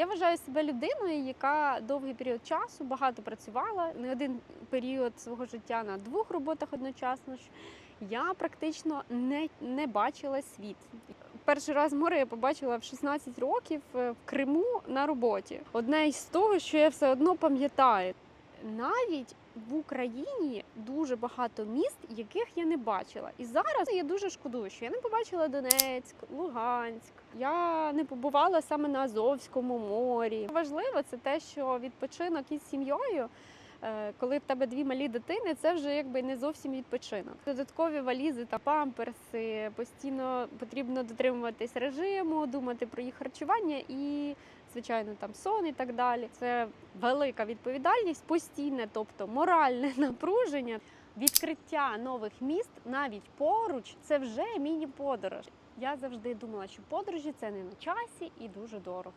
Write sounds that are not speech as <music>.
Я вважаю себе людиною, яка довгий період часу багато працювала, не один період свого життя на двох роботах одночасно. Я практично не, не бачила світ. Перший раз море я побачила в 16 років е, в Криму на роботі. Одне із того, що я все одно пам'ятаю. Навіть в Україні дуже багато міст, яких я не бачила. І зараз я дуже шкодую, що я не побачила Донецьк, Луганськ. Я не побувала саме на Азовському морі. Важливо це те, що відпочинок із сім'єю. Е, Коли в тебе дві малі дитини, це вже якби не зовсім відпочинок. Додаткові валізи та памперси постійно потрібно дотримуватись режиму, думати про їх харчування і звичайно, там сон і так далі. Це велика відповідальність, постійне, тобто моральне <laughs> напруження. Відкриття нових міст навіть поруч це вже міні-подорож. Я завжди думала, що подорожі це не на часі і дуже дорого.